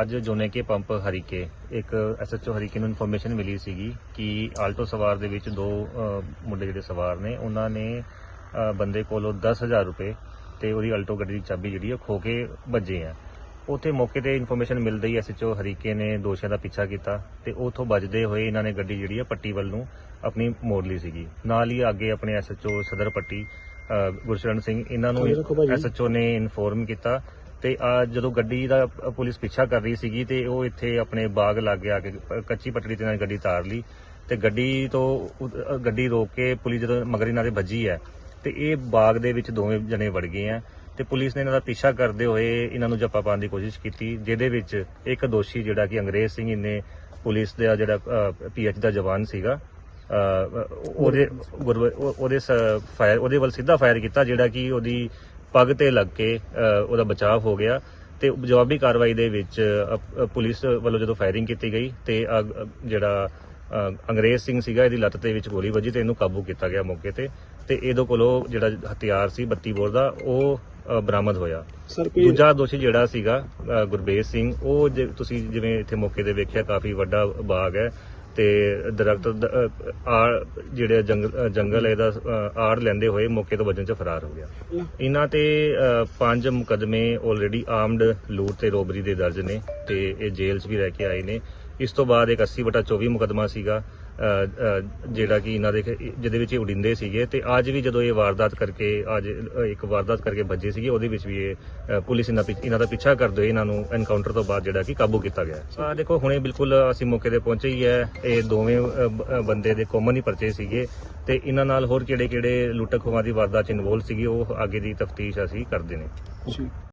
ਅੱਜ ਜੋਨੇਕੇ ਪੰਪ ਹਰੀਕੇ ਇੱਕ ਐਸਐਚਓ ਹਰੀਕੇ ਨੂੰ ਇਨਫੋਰਮੇਸ਼ਨ ਮਿਲੀ ਸੀਗੀ ਕਿ ਆਲਟੋ ਸਵਾਰ ਦੇ ਵਿੱਚ ਦੋ ਮੁੰਡੇ ਜਿਹੜੇ ਸਵਾਰ ਨੇ ਉਹਨਾਂ ਨੇ ਬੰਦੇ ਕੋਲੋਂ 10000 ਰੁਪਏ ਤੇ ਉਹਦੀ ਆਲਟੋ ਗੱਡੀ ਦੀ ਚਾਬੀ ਜਿਹੜੀ ਉਹ ਖੋ ਕੇ ਭੱਜੇ ਆ। ਉੱਥੇ ਮੌਕੇ ਤੇ ਇਨਫੋਰਮੇਸ਼ਨ ਮਿਲਦੇ ਹੀ ਐਸਐਚਓ ਹਰੀਕੇ ਨੇ ਦੋਸ਼ੀਆਂ ਦਾ ਪਿੱਛਾ ਕੀਤਾ ਤੇ ਉਥੋਂ ਬਚਦੇ ਹੋਏ ਇਹਨਾਂ ਨੇ ਗੱਡੀ ਜਿਹੜੀ ਆ ਪੱਟੀ ਵੱਲ ਨੂੰ ਆਪਣੀ ਮੋੜ ਲਈ ਸੀਗੀ। ਨਾਲ ਹੀ ਅੱਗੇ ਆਪਣੇ ਐਸਐਚਓ ਸਦਰ ਪੱਟੀ ਗੁਰਸ਼ਰਨ ਸਿੰਘ ਇਹਨਾਂ ਨੂੰ ਐਸਐਚਓ ਨੇ ਇਨਫੋਰਮ ਕੀਤਾ ਤੇ ਆ ਜਦੋਂ ਗੱਡੀ ਦਾ ਪੁਲਿਸ ਪਿੱਛਾ ਕਰ ਰਹੀ ਸੀਗੀ ਤੇ ਉਹ ਇੱਥੇ ਆਪਣੇ ਬਾਗ ਲਾਗੇ ਆ ਕੇ ਕੱਚੀ ਪਟੜੀ ਤੇ ਨਾਲ ਗੱਡੀ ਤਾਰ ਲਈ ਤੇ ਗੱਡੀ ਤੋਂ ਗੱਡੀ ਰੋਕ ਕੇ ਪੁਲਿਸ ਜਦੋਂ ਮਗਰ ਇਹਨਾਂ ਦੇ ਵੱਜੀ ਹੈ ਤੇ ਇਹ ਬਾਗ ਦੇ ਵਿੱਚ ਦੋਵੇਂ ਜਣੇ ਵੜ ਗਏ ਆ ਤੇ ਪੁਲਿਸ ਨੇ ਇਹਨਾਂ ਦਾ ਪਿੱਛਾ ਕਰਦੇ ਹੋਏ ਇਹਨਾਂ ਨੂੰ ਜੱਪਾ ਪਾਉਣ ਦੀ ਕੋਸ਼ਿਸ਼ ਕੀਤੀ, ਜਿਹਦੇ ਵਿੱਚ ਇੱਕ ਦੋਸ਼ੀ ਜਿਹੜਾ ਕਿ ਅੰਗਰੇਜ਼ ਸਿੰਘ ਇਹਨੇ ਪੁਲਿਸ ਦਾ ਜਿਹੜਾ ਪੀਐਚ ਦਾ ਜਵਾਨ ਸੀਗਾ ਉਹਦੇ ਗੁਰਵ- ਉਹ- ਉਹਦੇ ਫਾਇਰ, ਉਹਦੇ ਵੱਲ ਸਿੱਧਾ ਫਾਇਰ ਕੀਤਾ ਜਿਹੜਾ ਕਿ ਉਹਦੀ ਪੱਗ ਤੇ ਲੱਗ ਕੇ ਉਹਦਾ ਬਚਾਅ ਹੋ ਗਿਆ ਤੇ ਜਵਾਬੀ ਕਾਰਵਾਈ ਦੇ ਵਿੱਚ ਪੁਲਿਸ ਵੱਲੋਂ ਜਦੋਂ ਫਾਇਰਿੰਗ ਕੀਤੀ ਗਈ ਤੇ ਜਿਹੜਾ ਅੰਗਰੇਜ਼ ਸਿੰਘ ਸੀਗਾ ਇਹਦੀ ਲੱਤ ਦੇ ਵਿੱਚ ਗੋਲੀ ਵੱਜੀ ਤੇ ਇਹਨੂੰ ਕਾਬੂ ਕੀਤਾ ਗਿਆ ਮੌਕੇ ਤੇ ਤੇ ਇਹਦੇ ਕੋਲੋਂ ਜਿਹੜਾ ਹਥਿਆਰ ਸੀ 32 ਬੋਰ ਦਾ ਉਹ ਬਰਾਮਦ ਹੋਇਆ। ਦੂਜਾ ਦੋਸ਼ੀ ਜਿਹੜਾ ਸੀਗਾ ਗੁਰਬੇਜ ਸਿੰਘ ਉਹ ਜੇ ਤੁਸੀਂ ਜਿਵੇਂ ਇੱਥੇ ਮੌਕੇ ਤੇ ਵੇਖਿਆ ਕਾਫੀ ਵੱਡਾ ਬਾਗ ਹੈ। ਤੇ ਦਰਖਤ ਦ- ਅ, ਆੜ ਜਿਹੜੇ ਜੰਗ ਜੰਗਲ ਇਹਦਾ ਅ, ਆੜ ਲੈਂਦੇ ਹੋਏ ਮੌਕੇ ਤੋਂ ਬਚਣ ਚ ਫਰਾਰ ਹੋ ਗਿਆ। ਇਹਨਾਂ ਤੇ ਅ, ਪੰਜ ਮੁਕਦਮੇ ਆਲਰੇਡੀ ਆਰਮਡ ਲੂਟ ਤੇ ਰੋਬਰੀ ਦੇ ਦਰਜ ਨੇ ਤੇ ਇਹ ਜੇਲ੍ਹ 'ਚ ਵੀ ਰਹਿ ਕੇ ਆਏ ਨੇ। ਇਸ ਤੋਂ ਬਾਅਦ ਇੱਕ 80 ਬਟਾ 24 ਮੁਕਦਮਾ ਸੀਗਾ ਜਿਹੜਾ ਕਿ ਇਹਨਾਂ ਦੇ ਜਿਹਦੇ ਵਿੱਚ ਇਹ ਉਡਿੰਦੇ ਸੀਗੇ ਤੇ ਅੱਜ ਵੀ ਜਦੋਂ ਇਹ ਵਾਰਦਾਤ ਕਰਕੇ, ਅੱਜ ਇੱਕ ਵਾਰਦਾਤ ਕਰਕੇ ਭੱਜੇ ਸੀਗੇ, ਉਹਦੇ ਵਿੱਚ ਵੀ ਇਹ ਪੁਲਿਸ ਇਹਨਾਂ ਪਿੱਛ- ਇਹਨਾਂ ਦਾ ਪਿੱਛਾ ਕਰਦੇ ਹੋਏ ਇਹਨਾਂ ਨੂੰ ਐਨਕਾਊਂਟਰ ਤੋਂ ਬਾਅਦ ਜਿਹੜਾ ਕਿ ਕਾਬੂ ਕੀਤਾ ਗਿਆ। ਆ ਦੇਖੋ, ਹੁਣੇ ਬਿਲਕੁਲ ਅਸੀਂ ਮੌਕੇ ਤੇ ਪਹੁੰਚੇ ਹੀ ਹੈ, ਇਹ ਦੋਵੇਂ ਬੰਦੇ ਦੇ ਕਾਮਨ ਹੀ ਪਰਚੇ ਸੀਗੇ ਤੇ ਇਹਨਾਂ ਨਾਲ ਹੋਰ ਕਿਹੜੇ ਕਿਹੜੇ ਲੁੱਟ ਦੀ ਵਾਰਦਾਤ ਚ ਇਨਵੋਲ ਸੀਗੇ, ਉਹ ਅੱਗੇ ਦੀ ਤਫਤੀਸ਼ ਅਸੀਂ ਕਰਦੇ ਨੇ।